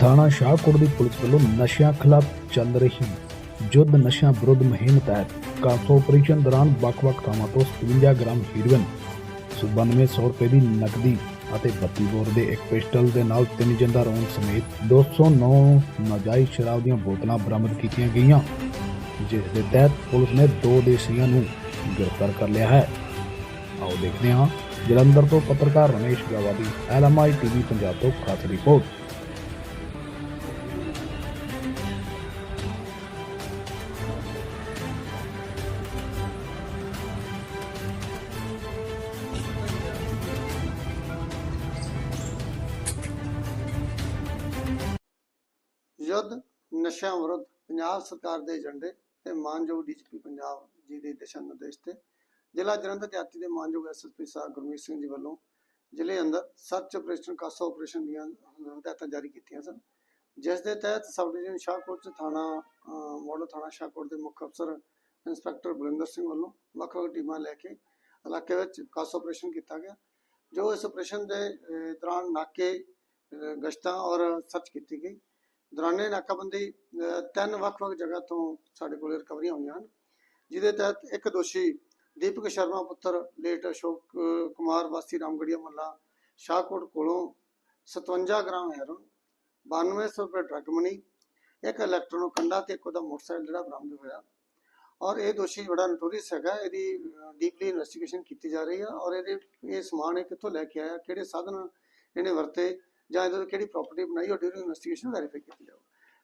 ਥਾਣਾ ਸ਼ਾਹਕੋਟ ਦੀ ਪੁਲਿਸ ਵੱਲੋਂ ਨਸ਼ਿਆਂ ਖਿਲਾਫ ਚੱਲ ਰਹੀ ਯੁੱਧ ਨਸ਼ਿਆਂ ਵਿਰੁੱਧ ਮੁਹਿੰਮ ਤਹਿਤ ਕਾਸੋ ਆਪਰੇਸ਼ਨ ਦੌਰਾਨ ਵੱਖ-ਵੱਖ ਥਾਵਾਂ ਤੋਂ 57 ਗ੍ਰਾਮ ਹੀਰੋਇਨ 9200 ਰੁਪਏ ਦੀ ਨਕਦੀ ਅਤੇ 32 ਬੋਰ ਦੇ ਇੱਕ ਪਿਸਟਲ ਦੇ ਨਾਲ ਤਿੰਨ ਜਿੰਦਾ ਰੌਂਦ ਸਮੇਤ 209 ਨਾਜਾਇਜ਼ ਸ਼ਰਾਬ ਦੀਆਂ ਬੋਤਲਾਂ ਬਰਾਮਦ ਕੀਤੀਆਂ ਗਈਆਂ, ਜਿਸ ਦੇ ਤਹਿਤ ਪੁਲਿਸ ਨੇ ਦੋ ਦੇਸੀਆਂ ਨੂੰ ਗ੍ਰਿਫਤਾਰ ਕਰ ਲਿਆ ਹੈ। ਆਓ ਦੇਖਦੇ ਹਾਂ ਜਲੰਧਰ ਤੋਂ ਪੱਤਰਕਾਰ ਰਮੇਸ਼ ਗਾਵਾ ਦੀ ਐਲਐਮਆਈ ਟੀਵੀ ਪੰਜਾਬ ਤੋਂ ਖਾਸ ਰਿਪੋਰਟ। ਯੁੱਧ ਨਸ਼ਿਆਂ ਵਿਰੁੱਧ ਪੰਜਾਬ ਸਰਕਾਰ ਦੇ ਏਜੰਡੇ ਤੇ ਮਾਨਯੋਗ ਡੀਜੀਪੀ ਪੰਜਾਬ ਜੀ ਦੇ ਦਿਸ਼ਾ ਨਿਰਦੇਸ਼ ਤੇ ਜ਼ਿਲ੍ਹਾ ਜਲੰਧਰ ਜਾਤੀ ਦੇ ਮਾਨਯੋਗ ਐਸਐਸਪੀ ਸਾਹਿਬ ਗੁਰਮੀਤ ਸਿੰਘ ਜੀ ਵੱਲੋਂ ਜ਼ਿਲ੍ਹੇ ਅੰਦਰ ਸਰਚ ਆਪਰੇਸ਼ਨ ਕਾਸਾ ਆਪਰੇਸ਼ਨ ਦੀਆਂ ਹਦਾਇਤਾਂ ਜਾਰੀ ਕੀਤੀਆਂ ਸਨ। ਜਿਸ ਦੇ ਤਹਿਤ ਸਬ ਡਿਵੀਜ਼ਨ ਸ਼ਾਹਕੋਟ ਚ ਥਾਣਾ ਅਹ, ਥਾਣਾ ਸ਼ਾਹਕੋਟ ਦੇ ਮੁੱਖ ਅਫਸਰ ਇੰਸਪੈਕਟਰ ਬਲਿੰਦਰ ਸਿੰਘ ਵੱਲੋਂ ਵੱਖ ਵੱਖ ਟੀਮਾਂ ਲੈ ਕੇ ਇਲਾਕੇ ਵਿੱਚ ਕਾਸਾ ਆਪਰੇਸ਼ਨ ਕੀਤਾ ਗਿਆ ਜੋ ਇਸ ਆਪਰੇਸ਼ਨ ਦੇ ਦੌਰਾਨ ਨਾਕੇ ਗਸ਼ਤਾਂ ਔਰ ਸਰਚ ਕੀਤੀ ਗਈ। ਦੌਰਾਨੇ ਨਾਕਾਬੰਦੀ ਤਿੰਨ ਵੱਖ-ਵੱਖ ਜਗ੍ਹਾ ਤੋਂ ਸਾਡੇ ਕੋਲ ਰਿਕਵਰੀਆਂ ਹੋਈਆਂ ਹਨ, ਜਿਹਦੇ ਤਹਿਤ ਇੱਕ ਦੋਸ਼ੀ ਦੀਪਕ ਸ਼ਰਮਾ ਪੁੱਤਰ, ਲੇਟ ਅਸ਼ੋਕ ਕੁਮਾਰ ਵਾਸੀ ਰਾਮਗੜੀਆ ਮੱਲਾ, ਸ਼ਾਹਕੋਟ ਕੋਲੋਂ 57 ਗ੍ਰਾਮ ਹੈਰੋਨ 9200 ਰੁਪਏ ਡਰੱਗ ਮਨੀ ਇੱਕ ਇਲੈਕਟ੍ਰੋਨੋ ਕੰਡਾ ਤੇ ਇੱਕ ਉਹਦਾ ਮੋਟਰਸਾਈਕਲ ਜਿਹੜਾ ਬਰਾਮਦ ਹੋਇਆ। ਔਰ ਇਹ ਦੋਸ਼ੀ ਬੜਾ ਨਟੋਰੀਅਸ ਹੈਗਾ, ਇਹਦੀ ਡੀਪਲੀ ਇਨਵੈਸਟੀਗੇਸ਼ਨ ਕੀਤੀ ਜਾ ਰਹੀ ਹੈ ਔਰ ਇਹਦੇ, ਇਹ ਸਮਾਨ ਇਹ ਕਿੱਥੋਂ ਲੈ ਕੇ ਆਇਆ, ਕਿਹੜੇ ਸਾਧਨ ਇਹਨੇ ਵਰਤੇ ਜਾਂ ਇਹਦੇ ਕਿਹੜੀ ਪ੍ਰਾਪਰਟੀ ਬਣਾਈ, ਉਹ ਡਿਊਰਿੰਗ ਇਨਵੈਸਟੀਗੇਸ਼ਨ ਵੈਰੀਫਾਈ ਕੀਤੀ ਜਾਊ।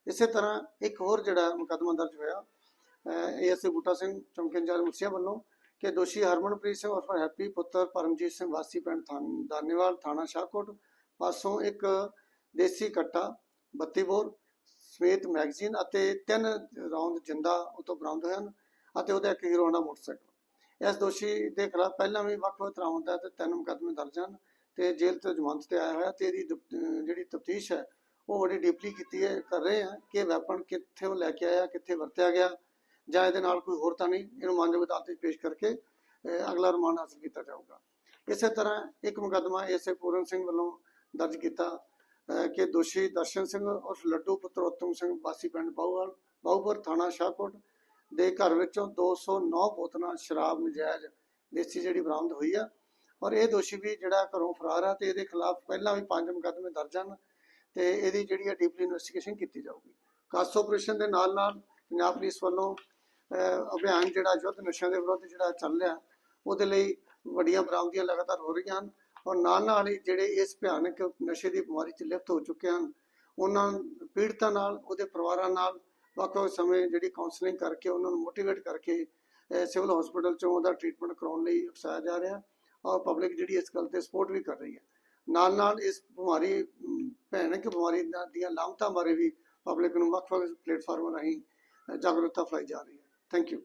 ਇਸੇ ਤਰ੍ਹਾਂ ਇੱਕ ਹੋਰ ਜਿਹੜਾ ਮੁਕੱਦਮਾ ਦਰਜ ਹੋਇਆ ਏਐਸਏ ਬੂਟਾ ਸਿੰਘ ਚੌਂਕੀ ਇੰਚਾਰਜ ਮੁਰਸੀਆ ਵੱਲੋਂ ਕਿ ਦੋਸ਼ੀ ਹਰਮਨਪ੍ਰੀਤ ਸਿੰਘ ਉਰਫ ਹੈਪੀ ਪੁੱਤਰ ਪਰਮਜੀਤ ਸਿੰਘ ਵਾਸੀ ਪਿੰਡ ਦਾਨੇਵਾਲ ਥਾਣਾ ਸ਼ਾਹਕੋਟ, ਪਾਸੋਂ ਇੱਕ ਦੇਸੀ ਕੱਟਾ 32 ਬੋਰ ਸਮੇਤ ਮੈਗਜ਼ੀਨ ਅਤੇ ਤਿੰਨ ਰੌਂਦ ਜਿੰਦਾ ਉਹ ਬਰਾਮਦ ਹਨ ਅਤੇ ਉਹਦਾ ਇੱਕ ਹੀਰੋ ਮੋਟਰਸਾਈਕਲ। ਇਸ ਦੋਸ਼ੀ ਦੇ ਖਿਲਾਫ ਪਹਿਲਾਂ ਵੀ ਵੱਖ-ਵੱਖ ਤਰ੍ਹਾਂ ਦਾ ਤਿੰਨ ਮੁਕੱਦਮੇ ਦਰਜ ਹਨ। ਤੇ ਜੇਲ੍ਹ ਤੋਂ ਜ਼ਮਾਨਤ ਤੇ ਆਇਆ ਹੋਇਆ ਤੇ ਇਹਦੀ ਦਪ- ਜਿਹੜੀ ਤਫਤੀਸ਼ ਹੈ ਉਹ ਬੜੀ ਡੀਪਲੀ ਕੀਤੀ ਹੈ ਕਰ ਰਹੇ ਹਾਂ ਕਿ ਵੈਪਨ ਕਿੱਥੇ ਲੈ ਕੇ ਆਇਆ ਕਿੱਥੇ ਵਰਤਿਆ ਗਿਆ ਜਾਂ ਇਹਦੇ ਨਾਲ ਕੋਈ ਹੋਰ ਤਾਂ ਨਹੀਂ ਇਹਨੂੰ ਮਾਨਯੋਗ ਅਦਾਲਤ ਵਿੱਚ ਪੇਸ਼ ਕਰਕੇ ਅਹ, ਅਗਲਾ ਰਿਮਾਂਡ ਹਾਸਲ ਕੀਤਾ ਜਾਊਗਾ। ਇਸੇ ਤਰ੍ਹਾਂ ਇੱਕ ਮੁਕੱਦਮਾ ਐਸਏ ਪੂਰਨ ਸਿੰਘ ਵੱਲੋਂ ਦਰਜ ਕੀਤਾ ਅਹ, ਕਿ ਦੋਸ਼ੀ ਦਰਸ਼ਨ ਸਿੰਘ ਉਰਫ ਲੱਡੂ ਪੁੱਤਰ ਉਤਮ ਸਿੰਘ ਵਾਸੀ ਪਿੰਡ ਬਾਹੂਵਾਲ ਬਾਹੂਪੁਰ ਥਾਣਾ ਸ਼ਾਹਕੋਟ ਦੇ ਘਰ ਵਿੱਚੋਂ 209 ਬੋਤਲਾਂ ਸ਼ਰਾਬ ਨਜਾਇਜ਼ ਦੇਸੀ ਜਿਹੜੀ ਬਰਾਮਦ ਹੋਈ ਆ ਔਰ ਇਹ ਦੋਸ਼ੀ ਵੀ ਜਿਹੜਾ ਘਰੋਂ ਫਰਾਰ ਆ ਤੇ ਇਹਦੇ ਖਿਲਾਫ ਪਹਿਲਾਂ ਵੀ ਪੰਜ ਮੁਕੱਦਮੇ ਦਰਜ ਹਨ ਤੇ ਇਹਦੀ ਜਿਹੜੀ ਹੈ ਡੀਪਲੀ ਇਨਵੈਸਟੀਗੇਸ਼ਨ ਕੀਤੀ ਜਾਊਗੀ। ਕਾਸ ਆਪਰੇਸ਼ਨ ਦੇ ਨਾਲ ਨਾਲ ਪੰਜਾਬ ਪੁਲਿਸ ਵੱਲੋਂ ਅਭਿਆਨ ਜਿਹੜਾ ਯੁੱਧ ਨਸ਼ਿਆਂ ਦੇ ਵਿਰੁੱਧ ਜਿਹੜਾ ਚੱਲ ਰਿਹਾ, ਉਹਦੇ ਲਈ ਵੱਡੀਆਂ ਬਰਾਮਦੀਆਂ ਲਗਾਤਾਰ ਹੋ ਰਹੀਆਂ ਹਨ ਔਰ ਨਾਲ ਨਾਲ ਹੀ ਜਿਹੜੇ ਇਸ ਭਿਆਨਕ ਨਸ਼ੇ ਦੀ ਬਿਮਾਰੀ 'ਚ ਲਿਪਤ ਹੋ ਚੁੱਕੇ ਹਨ, ਉਹਨਾਂ ਪੀੜਤਾਂ ਨਾਲ, ਉਹਦੇ ਪਰਿਵਾਰਾਂ ਨਾਲ ਵੱਖ ਵੱਖ ਸਮੇਂ ਜਿਹੜੀ ਕਾਉਂਸਲਿੰਗ ਕਰਕੇ, ਉਹਨਾਂ ਨੂੰ ਮੋਟੀਵੇਟ ਕਰਕੇ ਸਿਵਲ ਹਸਪੀਟਲ 'ਚੋਂ ਉਹਦਾ ਟ੍ਰੀਟਮੈਂਟ ਕਰਾਉਣ ਲਈ ਉਕਸਾਇਆ ਜਾ ਰਿਹਾ। ਪਬਲਿਕ ਜਿਹੜੀ ਇਸ ਗੱਲ ਤੇ ਸਪੋਰਟ ਵੀ ਕਰ ਰਹੀ ਹੈ। ਨਾਲ ਨਾਲ ਇਸ ਬਿਮਾਰੀ ਭੈਣਕ ਬਿਮਾਰੀ ਦੀਆਂ ਲਾਮਤਾਂ ਬਾਰੇ ਵੀ ਪਬਲਿਕ ਨੂੰ ਵੱਖ ਵੱਖ ਪਲੇਟਫਾਰਮਾਂ ਰਾਹੀਂ ਜਾਗਰੂਕਤਾ ਫੈਲਾਈ ਜਾ ਰਹੀ ਹੈ। Thank you